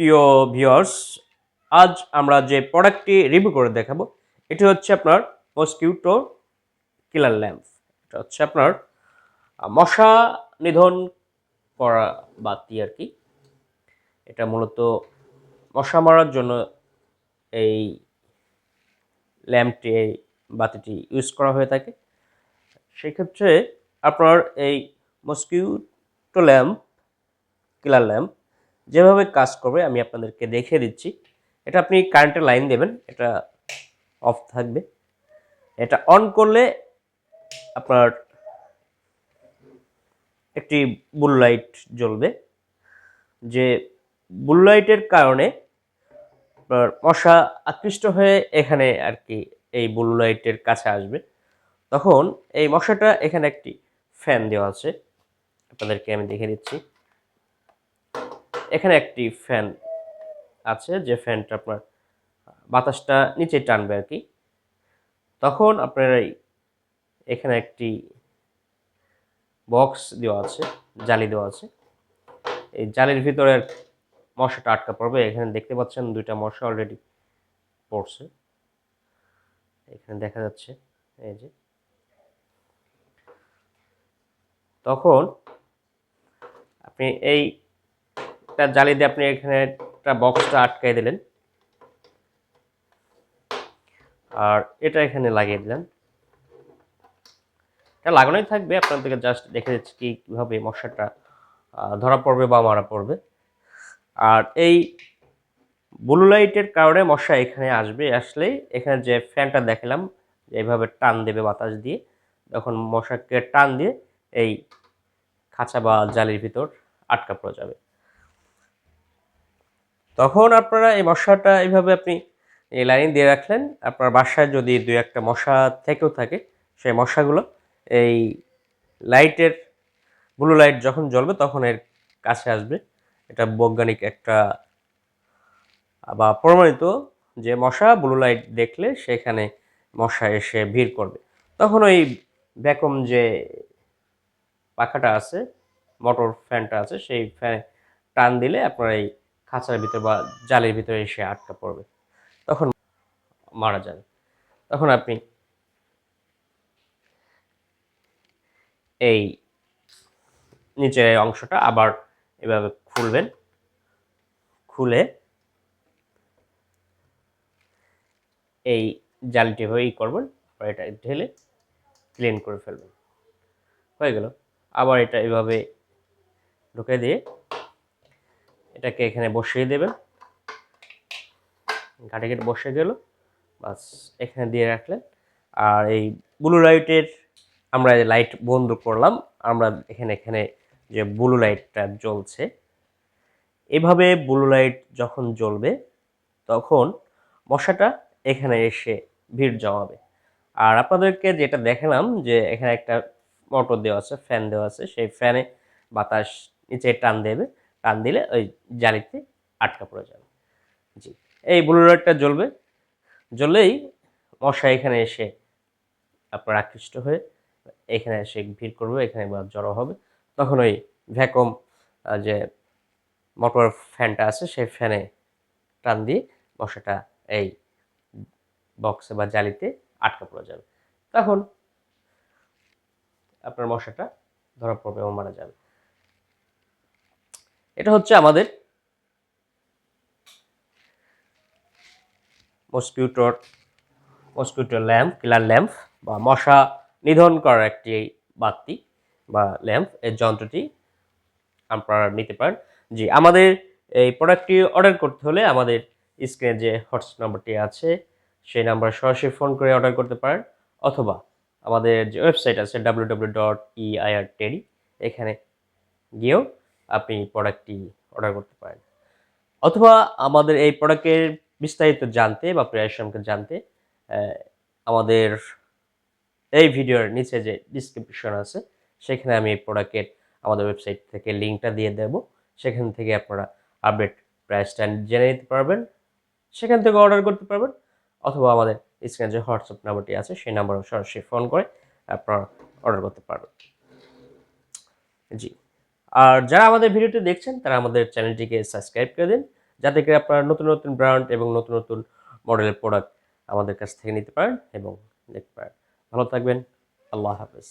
প্রিয় ভিউয়ার্স, আজ আমরা যে প্রোডাক্টটি রিভিউ করে দেখাবো, এটি হচ্ছে আপনার মসকিউটো কিলার ল্যাম্প এটা হচ্ছে আপনার মশা নিধন করা বাতি আর কি। এটা মূলত মশা মারার জন্য এই ল্যাম্পটি, এই বাতিটি ইউজ করা হয়ে থাকে। সেক্ষেত্রে আপনার এই মসকিউটো ল্যাম্প কিলার ল্যাম্প যেভাবে কাজ করবে, আমি আপনাদেরকে দেখে দিচ্ছি। এটা আপনি কারেন্টের লাইন দেবেন, এটা অফ থাকবে। এটা অন করলে আপনার একটি বুল লাইট জ্বলবে। যে বুল লাইটের কারণে আপনার মশা আকৃষ্ট হয়ে এখানে আর কি এই বুল লাইটের কাছে আসবে। তখন এই মশাটা এখানে একটি ফ্যান দেওয়া আছে। আপনাদেরকে আমি দেখে দিচ্ছি। এখানে একটি ফ্যান আছে, যে ফ্যানটা আপনার বাতাসটা নিচে টানবে আর কি। তখন আপনার এই, এখানে একটি বক্স দেওয়া আছে, জালি দেওয়া আছে। এই জালির ভিতরে মশাটা আটকা পড়বে। এখানে দেখতে পাচ্ছেন দুইটা মশা অলরেডি পড়ছে। এখানে দেখা যাচ্ছে, এই যে। তখন আপনি এই একটা জালি দিয়ে আপনি এখানে একটা বক্সটা আটকাই দিলেন। আর এটা এখানে লাগিয়ে দিলেন। এটা লাগানোই থাকবে, আপনাদেরকে জাস্ট দেখে দিচ্ছি কি, কীভাবে মশাটা ধরা পড়বে বা মারা পড়বে। আর এই ব্লু লাইটের কারণে মশা এখানে আসবে, আসলেই এখানে যে ফ্যানটা দেখালাম এইভাবে টান দেবে বাতাস দিয়ে তখন মশাকে টান দিয়ে এই খাঁচা বা জালির ভিতর আটকা পড়ে যাবে। তখন আপনারা এই মশাটা এইভাবে আপনি এই লাইন দিয়ে রাখলেন। আপনার বাসায় যদি দুই একটা মশা থেকেও থাকে, সেই মশাগুলো এই লাইটের ব্লু লাইট যখন জ্বলবে তখন এর কাছে আসবে। এটা বৈজ্ঞানিক একটা বা প্রমাণিত যে মশা ব্লু লাইট দেখলে সেখানে মশা এসে ভিড় করবে। তখন ওই ভ্যাকুম যে পাখাটা আছে, মোটর ফ্যানটা আছে, সেই ফ্যানে টান দিলে আপনার এই খাঁচার ভিতরে বা জালের ভিতরে এসে আটকা পড়বে। তখন মারা যাবে তখন আপনি এই নিচের অংশটা আবার এভাবে খুলবেন। খুলে এই জালটি হয়ে ই করবেন এটা ঢেলে ক্লিন করে ফেলবেন। হয়ে গেল। আবার এটা এভাবে ঢুকে দিয়ে এটাকে এখানে বসিয়ে দেবেন। ঘাটে ঘাটে বসে গেল। বাস, এখানে দিয়ে রাখলেন। আর এই ব্লু লাইটের আমরা লাইট বন্ধ করলাম, আমরা এখানে এখানে যে ব্লু লাইটটা জ্বলছে, এভাবে ব্লু লাইট যখন জ্বলবে, তখন মশাটা এখানে এসে ভিড় জমাবে। আর আপনাদেরকে যেটা দেখালাম যে এখানে একটা মোটর দেওয়া আছে, ফ্যান দেওয়া আছে। সেই ফ্যানে বাতাস নিচে টান দেবে। টান দিলে ওই জালিতে আটকা পড়ে যাবে। জি, এই ব্লু লাইটটা জ্বলবে। জ্বললেই মশা এখানে এসে আপনার আকৃষ্ট হয়ে এখানে এসে ভিড় করবে, এখানে বা জড়ো হবে। তখন ওই ভ্যাকুম যে মোটর ফ্যানটা আছে, সেই ফ্যানে টান দিয়ে মশাটা এই বক্সে বা জালিতে আটকা পড়ে যাবে। তখন আপনার মশাটা ধরা পড়বে এবং মারা যাবে। এটা হচ্ছে আমাদের মসকিউটোর মসকিউটো ল্যাম্প কিলার ল্যাম্প বা মশা নিধন করার একটি বাতি বা ল্যাম্প এর যন্ত্রটি আপনারা নিতে পারেন। জি, আমাদের এই প্রোডাক্টটি অর্ডার করতে হলে আমাদের স্ক্রিনে যে হোয়াটসঅ্যাপ নাম্বারটি আছে, সেই নাম্বারে সরাসরি ফোন করে অর্ডার করতে পারেন, অথবা আমাদের যে ওয়েবসাইট আছে ডাব্লিউ ডট ইআইআর টেরি এখানে গিয়েও আপনি প্রোডাক্টটি অর্ডার করতে পারেন। অথবা আমাদের এই প্রোডাক্টের বিস্তারিত জানতে বা প্রায় সম্পর্কে জানতে আমাদের এই ভিডিওর নিচে যে ডিসক্রিপশন আছে, সেখানে আমি এই প্রোডাক্টের আমাদের ওয়েবসাইট থেকে লিঙ্কটা দিয়ে দেব। সেখান থেকে আপনারা আপডেট প্রাইসটা জেনে নিতে পারবেন, সেখান থেকে অর্ডার করতে পারবেন, অথবা আমাদের স্ক্রিনে যে হোয়াটসঅ্যাপ নাম্বারটি আছে, সেই নাম্বারে সরাসরি ফোন করে আপনারা অর্ডার করতে পারবেন। জি। আর যারা আমাদের ভিডিওটি দেখছেন, তারা আমাদের চ্যানেলটিকে সাবস্ক্রাইব করে দিন, যাতে করে আপনারা নতুন নতুন ব্র্যান্ড এবং নতুন নতুন মডেলের প্রোডাক্ট আমাদের কাছ থেকে নিতে পারেন এবং দেখতে পারেন। ভালো থাকবেন, আল্লাহ হাফেজ।